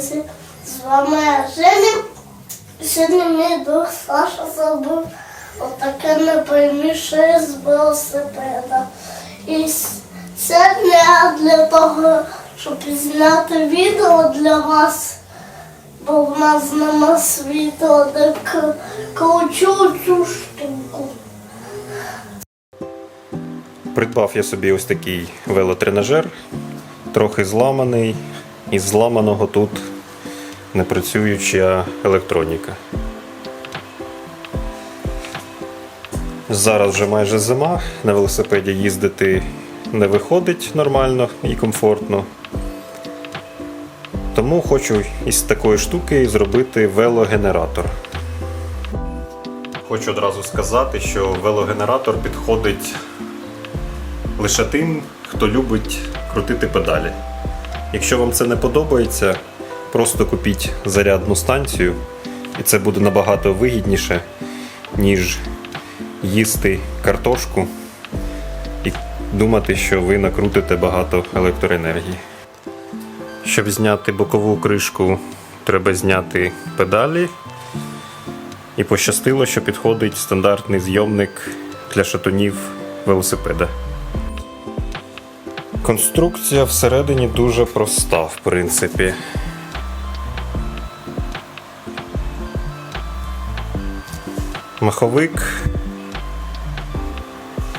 Друзі! З вами Женя. Сьогодні мій друг Саша зробив отаке найпряміше з велосипеда. І сьогодні я для того, щоб зняти відео для вас, бо в нас нема світла, де к- кручу цю штуку. Придбав я собі ось такий велотренажер, трохи зламаний, із зламаного тут непрацююча електроніка. Зараз вже майже зима, на велосипеді їздити не виходить нормально і комфортно. Тому хочу із такої штуки зробити велогенератор. Хочу одразу сказати, що велогенератор підходить лише тим, хто любить крутити педалі. Якщо вам це не подобається, просто купіть зарядну станцію, і це буде набагато вигідніше, ніж їсти картошку і думати, що ви накрутите багато електроенергії. Щоб зняти бокову кришку, треба зняти педалі. І пощастило, що підходить стандартний зйомник для шатунів велосипеда. Конструкція всередині дуже проста, в принципі. Маховик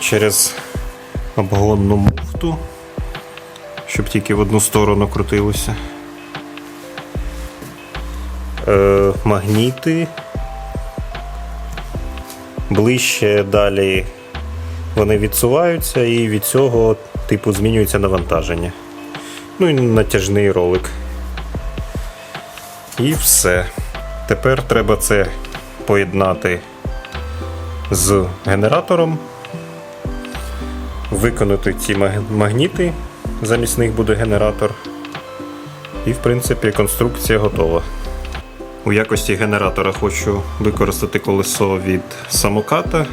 через обгонну муфту, щоб тільки в одну сторону крутилося. Е, магніти. Ближче далі вони відсуваються і від цього типу змінюється навантаження. Ну і натяжний ролик. І все. Тепер треба це поєднати з генератором, виконати ці магніти, замість них буде генератор. І, в принципі, конструкція готова. У якості генератора хочу використати колесо від самоката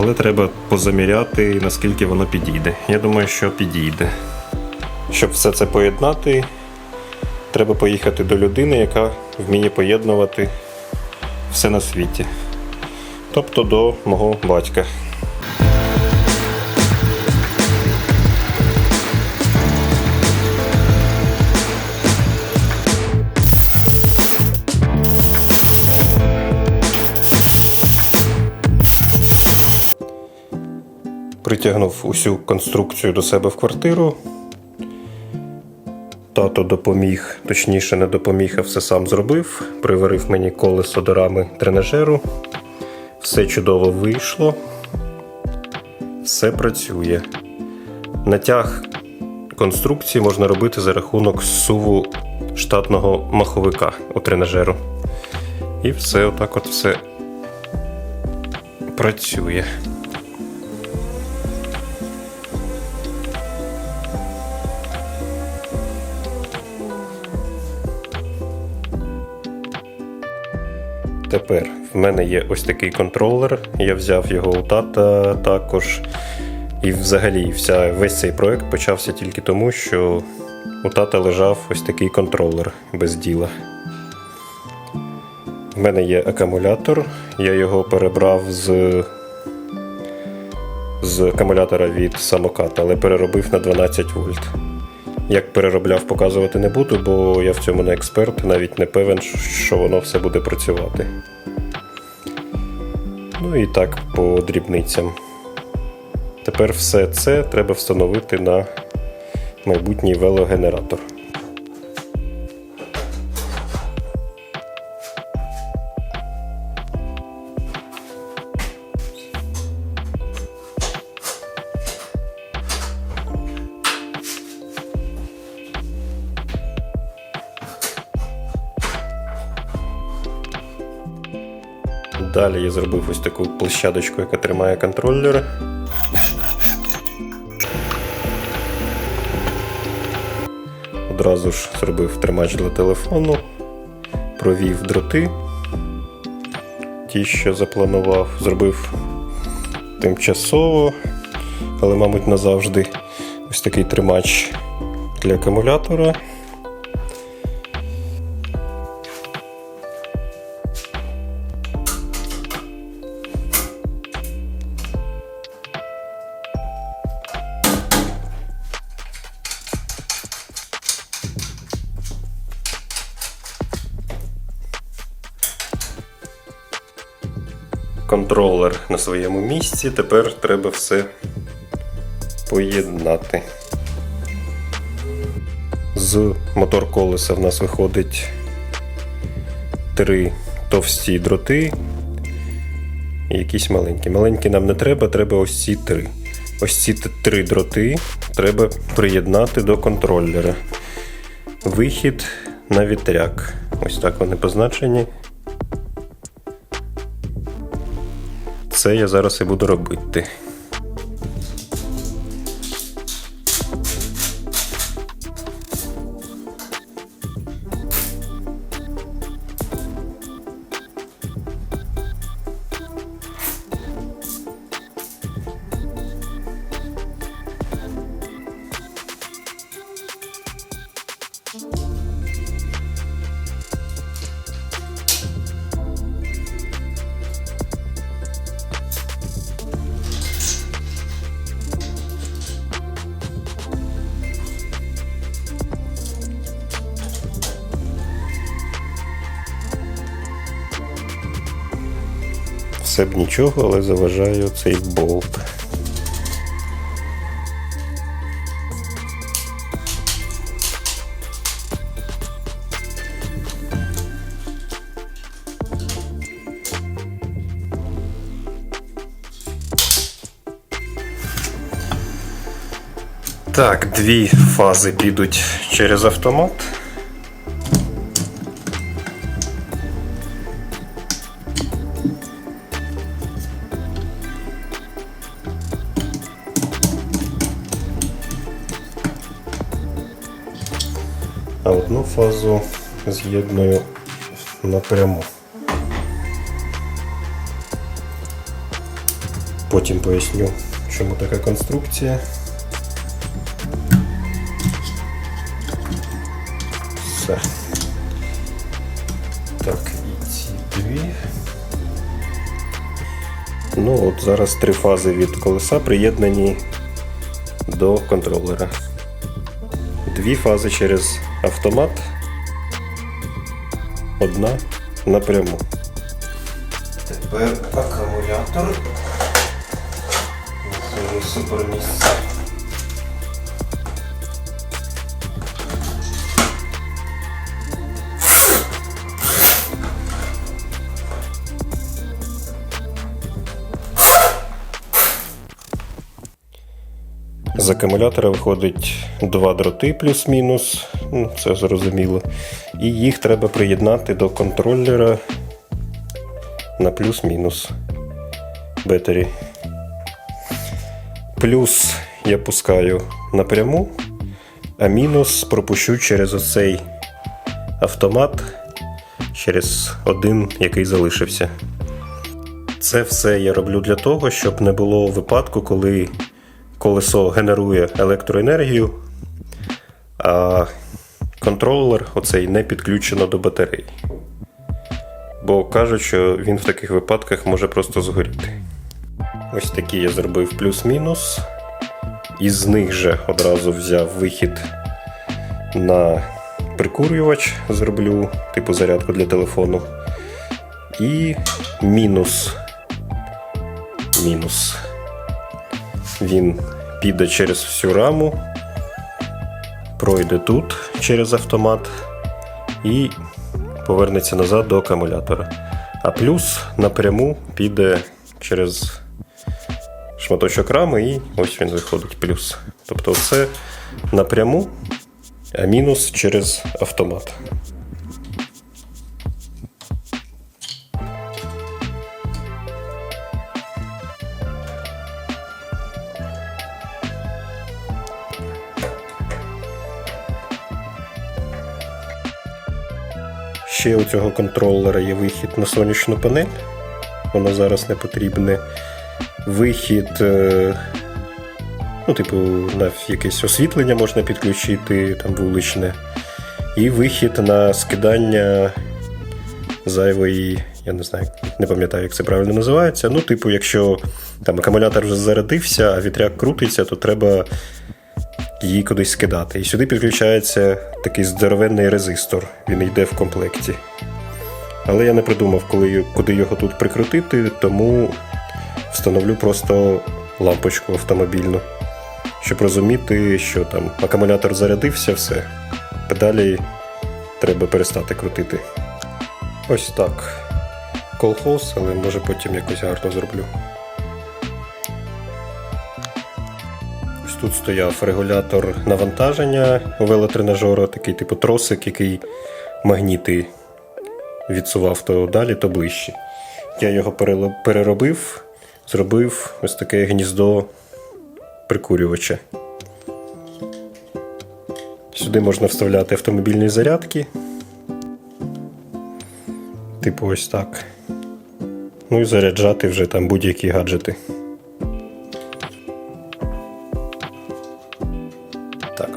але треба позаміряти, наскільки воно підійде. Я думаю, що підійде. Щоб все це поєднати, треба поїхати до людини, яка вміє поєднувати все на світі. Тобто до мого батька. Притягнув усю конструкцію до себе в квартиру. Тато допоміг, точніше, не допоміг, а все сам зробив. Приварив мені колесо до рами тренажеру. Все чудово вийшло. Все працює. Натяг конструкції можна робити за рахунок суву штатного маховика у тренажеру. І все, отак от все працює. Тепер в мене є ось такий контролер. Я взяв його у тата також. І взагалі вся, весь цей проект почався тільки тому, що у тата лежав ось такий контролер без діла. В мене є акумулятор, я його перебрав з, з акумулятора від самоката, але переробив на 12 вольт. Як переробляв, показувати не буду, бо я в цьому не експерт, навіть не певен, що воно все буде працювати. Ну і так по дрібницям. Тепер все це треба встановити на майбутній велогенератор. Я зробив ось таку площадочку, яка тримає контролер. Одразу ж зробив тримач для телефону, провів дроти, ті, що запланував, зробив тимчасово, але, мабуть, назавжди ось такий тримач для акумулятора. Контролер на своєму місці. Тепер треба все поєднати. З мотор колеса в нас виходить три товсті дроти і якісь маленькі. Маленькі нам не треба, треба ось ці три. Ось ці три дроти треба приєднати до контролера. Вихід на вітряк. Ось так вони позначені. Це я зараз і буду робити. Все б нічого, але заважає цей болт. Так, дві фази підуть через автомат. Фазу з'єдную напряму. Потім поясню, чому така конструкція. Все. Так, і ці дві. Ну от зараз три фази від колеса приєднані до контролера. Дві фази через автомат, одна напряму. Тепер акумулятор. Це супер місце. З акумулятора виходить два дроти плюс-мінус, ну, це зрозуміло. І їх треба приєднати до контролера на плюс-мінус бетері. Плюс я пускаю напряму, а мінус пропущу через оцей автомат, через один, який залишився. Це все я роблю для того, щоб не було випадку, коли колесо генерує електроенергію, а контролер оцей не підключено до батареї. Бо кажуть, що він в таких випадках може просто згоріти. Ось такі я зробив плюс-мінус. Із них же одразу взяв вихід на прикурювач, зроблю, типу зарядку для телефону. І мінус. Мінус. Він піде через всю раму, пройде тут через автомат і повернеться назад до акумулятора. А плюс напряму піде через шматочок рами і ось він виходить плюс. Тобто це напряму, а мінус через автомат. Ще у цього контролера є вихід на сонячну панель. Воно зараз не потрібне. Вихід е, Ну, типу, на якесь освітлення можна підключити, там вуличне. І вихід на скидання зайвої, я не знаю, не пам'ятаю, як це правильно називається. Ну, типу, якщо там акумулятор вже зарядився, а вітряк крутиться, то треба її кудись скидати. І сюди підключається такий здоровенний резистор. Він йде в комплекті. Але я не придумав, коли, куди його тут прикрутити, тому встановлю просто лампочку автомобільну, щоб розуміти, що там акумулятор зарядився, все. Педалі треба перестати крутити. Ось так. Колхоз, але може потім якось гарно зроблю. Тут стояв регулятор навантаження велотренажера, такий типу тросик, який магніти відсував то далі, то ближче. Я його переробив, зробив ось таке гніздо прикурювача. Сюди можна вставляти автомобільні зарядки. Типу ось так. Ну і заряджати вже там будь-які гаджети.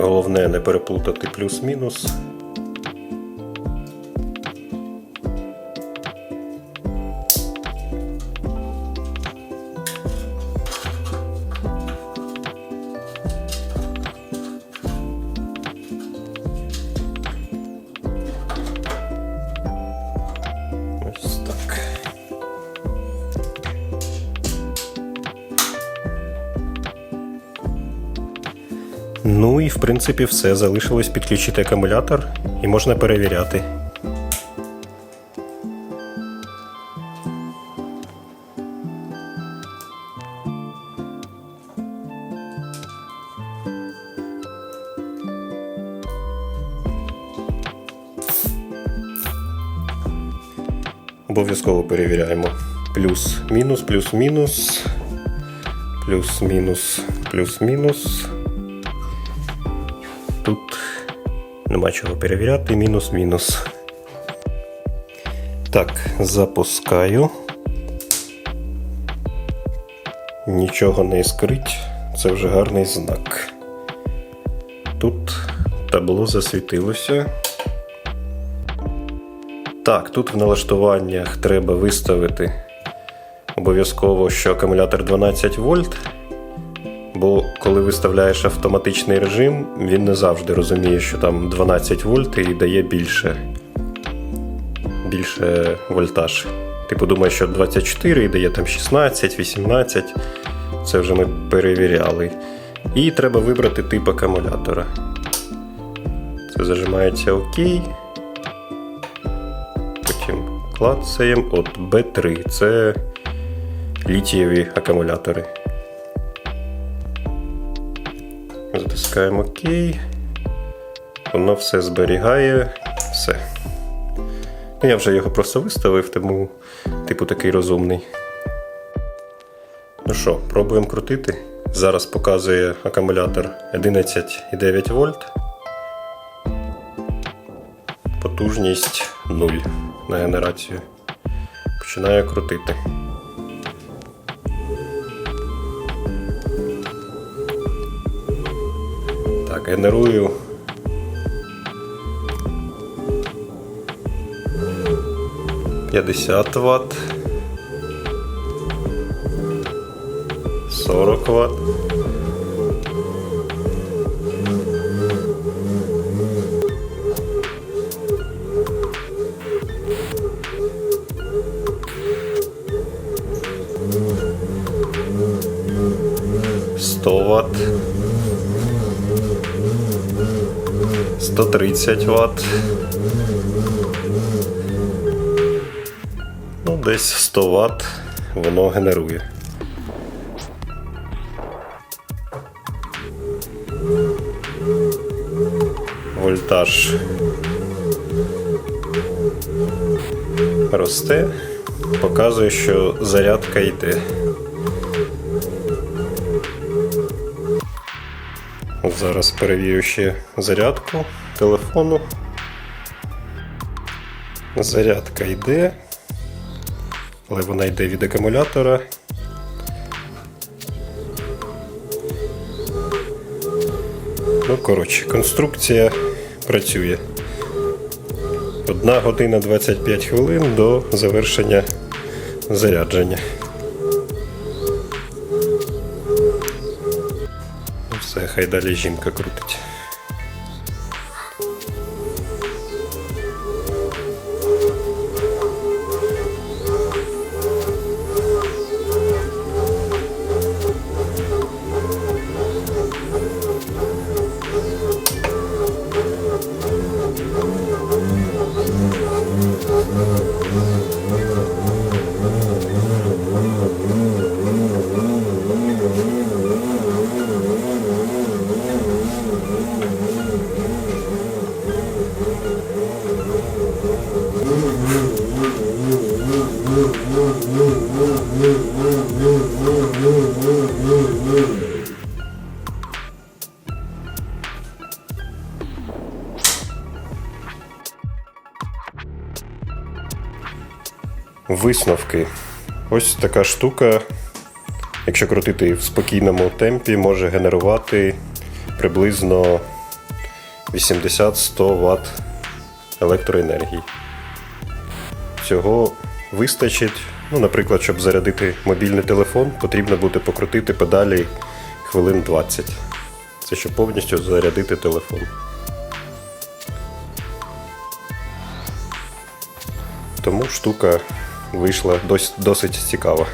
Головне не переплутати плюс-мінус. І в принципі все. Залишилось підключити акумулятор і можна перевіряти. Обов'язково перевіряємо. Плюс-мінус, плюс-мінус, плюс-мінус, плюс-мінус. Нема чого перевіряти, мінус-мінус. Так, запускаю. Нічого не іскрить, це вже гарний знак. Тут табло засвітилося. Так, тут в налаштуваннях треба виставити обов'язково, що акумулятор 12 вольт. Бо коли виставляєш автоматичний режим, він не завжди розуміє, що там 12 вольт і дає більше, більше вольтаж. Типу думає, що 24 і дає там 16, 18. Це вже ми перевіряли. І треба вибрати тип акумулятора. Це зажимається ОК. Потім клацаємо от B3. Це літієві акумулятори. Затискаємо ОК. Воно все зберігає. Все. Ну, я вже його просто виставив, тому типу такий розумний. Ну що, пробуємо крутити. Зараз показує акумулятор 11,9 вольт. Потужність 0 на генерацію. Починаю крутити. Генерую. П'ятдесят ватт. Сорок ватт. Сто ватт. 130 Вт. Ну, десь 100 Вт воно генерує. Вольтаж росте, показує, що зарядка йде. Зараз перевірю ще зарядку телефону. Зарядка йде, але вона йде від акумулятора. Ну, коротше, конструкція працює. Одна година 25 хвилин до завершення зарядження. Ну Все, хай далі жінка крутить. Висновки. Ось така штука, якщо крутити в спокійному темпі, може генерувати приблизно 80-100 Вт електроенергії. Цього вистачить. Ну, наприклад, щоб зарядити мобільний телефон, потрібно буде покрутити педалі хвилин 20. Це щоб повністю зарядити телефон. Тому штука вийшла досить, цікава.